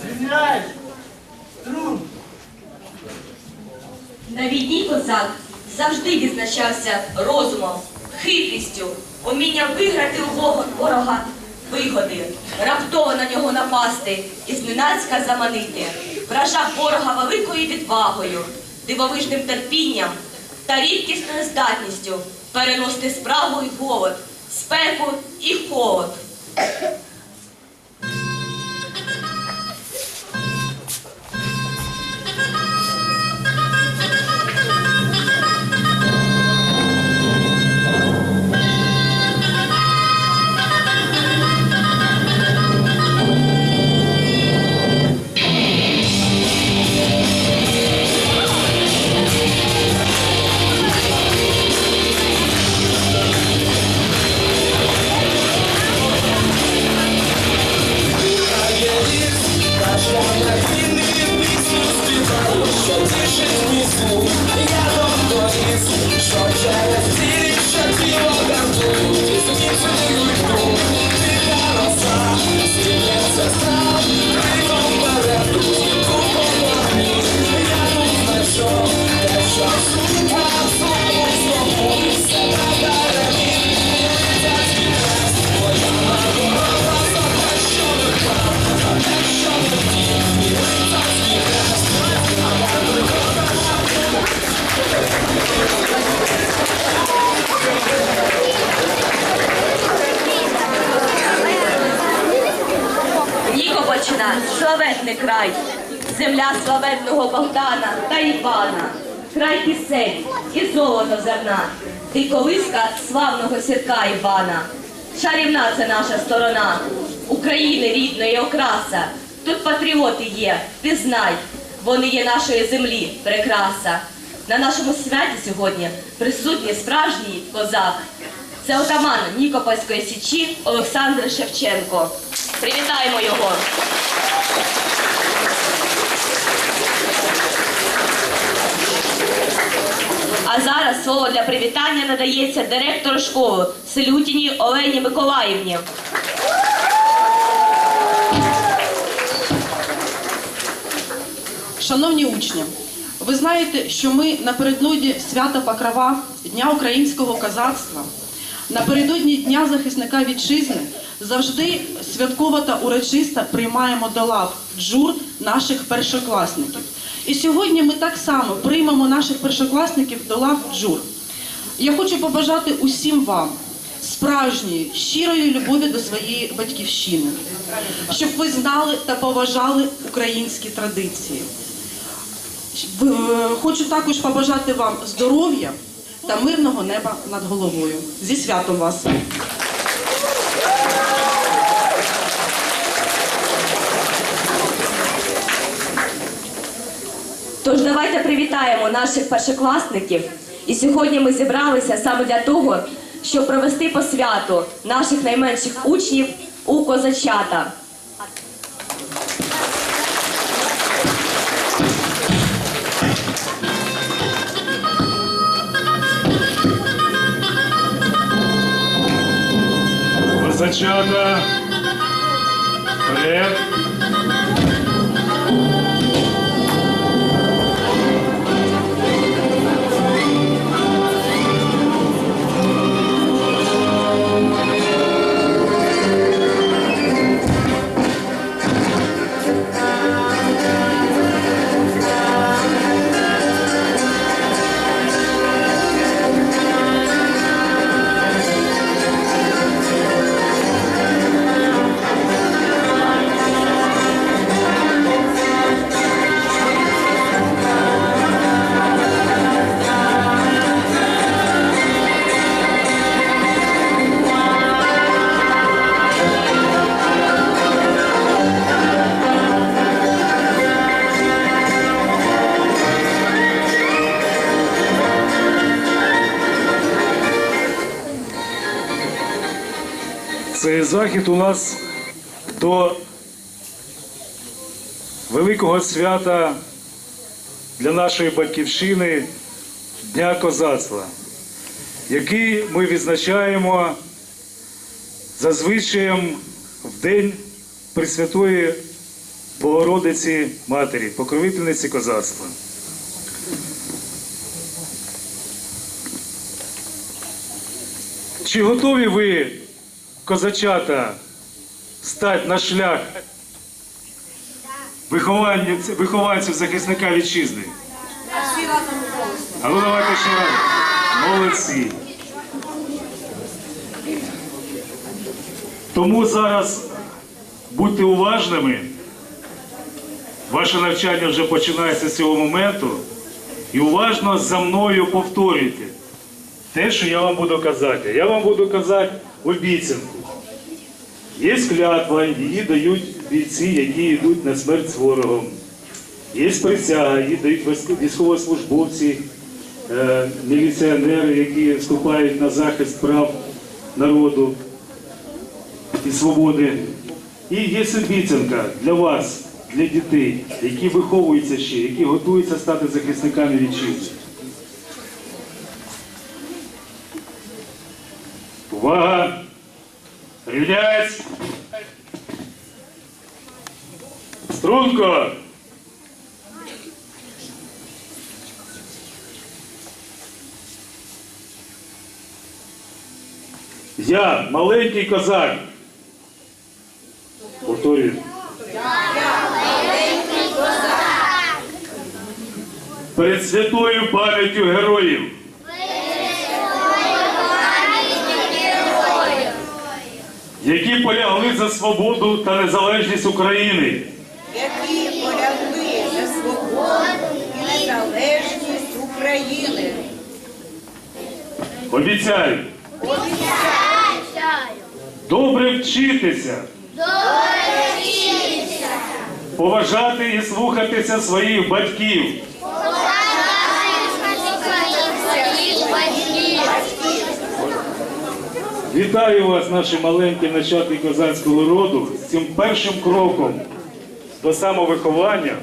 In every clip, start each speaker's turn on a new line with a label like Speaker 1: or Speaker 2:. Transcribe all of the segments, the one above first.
Speaker 1: Звільняй!
Speaker 2: Війні козак завжди відзначався розумом, хитрістю, умінням виграти у ворога вигоди, раптово на нього напасти і зненацька заманити, вражав ворога великою відвагою, дивовижним терпінням та рідкісною здатністю переносити справу і голод, спеку і холод. Славетний край, земля славетного Богдана та Івана, край пісень і золото зерна, ти колиска славного сірка Івана. Шарівна це наша сторона, України рідної окраса. Тут патріоти є, ти знай, вони є нашої землі, прекраса. На нашому святі сьогодні присутній справжній козак. Це отаман Нікопольської січі Олександр Шевченко. Привітаємо його. А зараз слово для привітання надається директору школи Селютіній Олені Миколаївні.
Speaker 3: Шановні учні, ви знаєте, що ми напередодні свята Покрова, Дня українського козацтва, напередодні Дня захисника вітчизни завжди святково та урочисто приймаємо до лав джур наших першокласників. І сьогодні ми так само приймемо наших першокласників до лав джур. Я хочу побажати усім вам справжньої, щирої любові до своєї батьківщини, щоб ви знали та поважали українські традиції. Е, Хочу також побажати вам здоров'я та мирного неба над головою. Зі святом вас!
Speaker 2: Тож привітаємо наших першокласників. І сьогодні ми зібралися саме для того, щоб провести по святу наших найменших учнів у козачата.
Speaker 4: Козачата. Вперед. Цей захід у нас до великого свята для нашої батьківщини Дня козацтва, який ми відзначаємо за звичаєм в день Пресвятої Богородиці Матері, покровительниці козацтва. Чи готові ви, козачата, стати на шлях вихованців захисника вітчизни? А ну давайте ще раз. Молодці. Тому зараз будьте уважними. Ваше навчання вже починається з цього моменту. І уважно за мною повторюйте те, що я вам буду казати. Я вам буду казати обіцянку. Є клятва, її дають бійці, які йдуть на смерть з ворогом. Є присяга, її дають військовослужбовці, е, міліціонери, які вступають на захист прав народу і свободи. І є обіцянка для вас, для дітей, які виховуються ще, які готуються стати захисниками вітчизни. Увага! Рівняць! Струнко! Я маленький козак. Повторюю. Перед святою пам'яттю героїв. Які полягли за свободу та незалежність України.
Speaker 5: які полягли за свободу і незалежність України.
Speaker 4: Обіцяю. Добре вчитися, поважати і слухатися своїх батьків, Вітаю вас, наші маленькі нащадки козацького роду, цим першим кроком до самовиховання.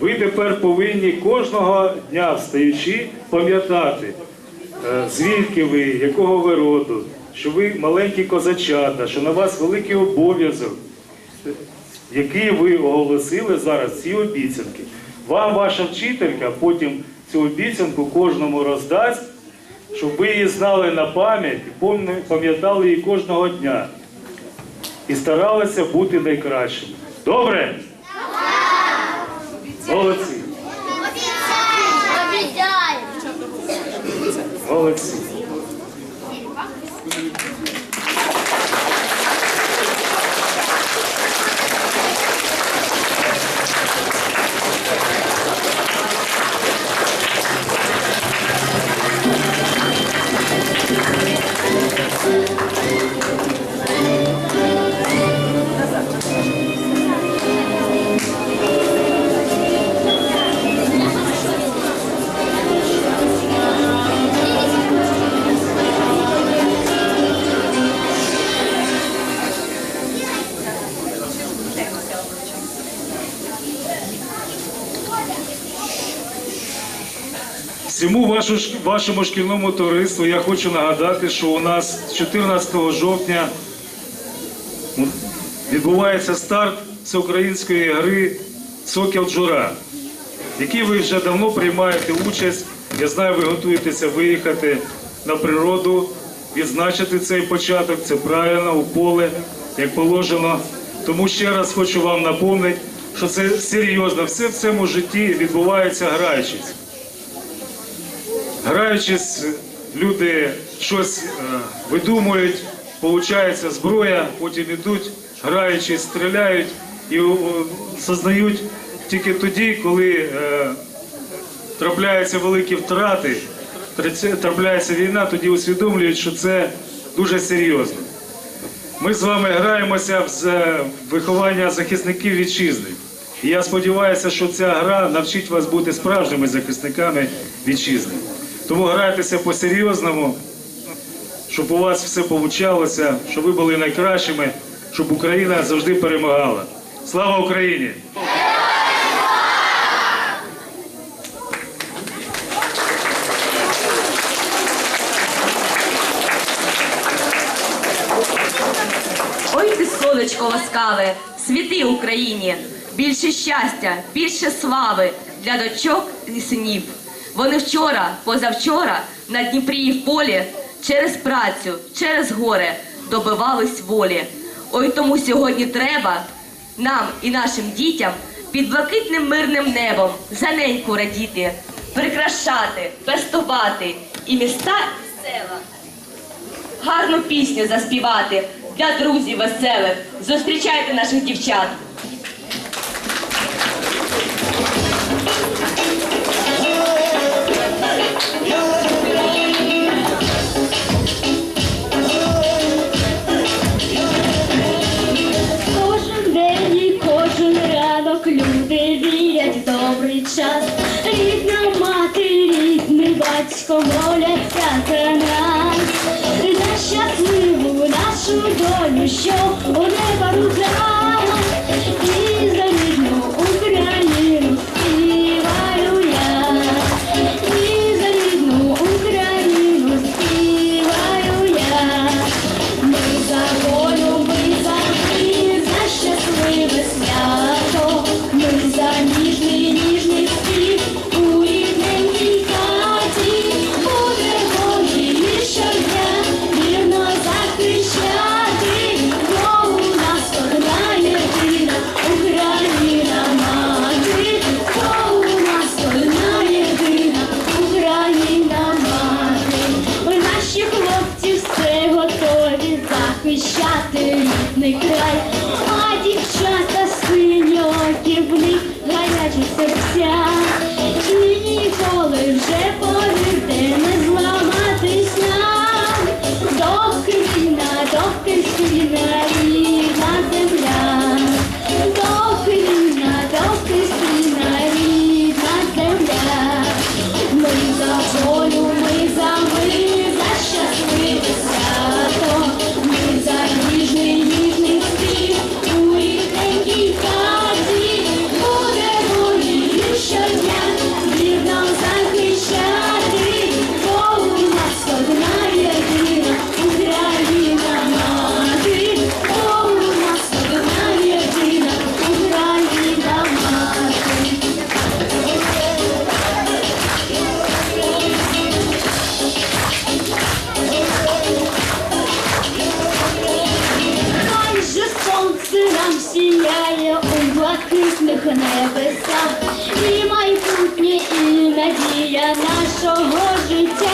Speaker 4: Ви тепер повинні кожного дня встаючи пам'ятати, е, звідки ви, якого ви роду, що ви маленькі козачата, що на вас великий обов'язок, який ви оголосили зараз ці обіцянки. Вам ваша вчителька потім цю обіцянку кожному роздасть щоб ви її знали на пам'ять і пам'ятали її кожного дня. І старалися бути найкращими. Добре? Молодці. Молодці. Всьому вашу, вашому шкільному товариству я хочу нагадати, що у нас 14 жовтня відбувається старт всеукраїнської гри Сокіл Джура, в якій ви вже давно приймаєте участь. Я знаю, ви готуєтеся виїхати на природу, відзначити цей початок. Це правильно, у поле, як положено. Тому ще раз хочу вам напомнити, що це серйозно. Все в цьому житті відбувається граючись. Граючись, люди щось е, видумують, получається зброя, потім ідуть, граючись, стріляють і о, сознають тільки тоді, коли е, трапляються великі втрати, трапляється війна, тоді усвідомлюють, що це дуже серйозно. Ми з вами граємося в виховання захисників вітчизни. І я сподіваюся, що ця гра навчить вас бути справжніми захисниками вітчизни. Тому грайтеся по-серйозному, щоб у вас все вийшло, щоб ви були найкращими, щоб Україна завжди перемагала. Слава Україні!
Speaker 2: Ой ти сонечко ласкаве, світи Україні, більше щастя, більше слави для дочок і синів. Вони вчора, позавчора на Дніпрі і в полі через працю, через горе добивались волі. Ой, тому сьогодні треба нам і нашим дітям під блакитним мирним небом за неньку радіти, прикрашати, пестувати і міста і села. Гарну пісню заспівати для друзів веселих. Зустрічайте наших дівчат.
Speaker 6: Yeah. нашого життя.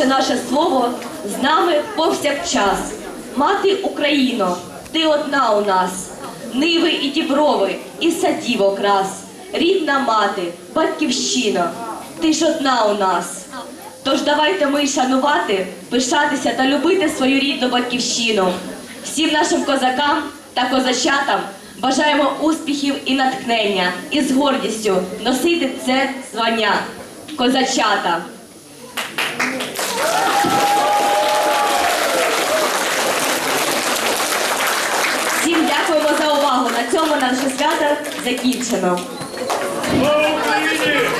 Speaker 2: що наше слово з нами повсякчас. Мати Україно, ти одна у нас, ниви і діброви, і садів окрас, рідна мати, батьківщина, ти ж одна у нас. Тож давайте ми шанувати, пишатися та любити свою рідну батьківщину. Всім нашим козакам та козачатам бажаємо успіхів і натхнення, і з гордістю носити це звання козачата. Всім дякуємо за увагу. На цьому наше свято закінчено.
Speaker 4: Україні!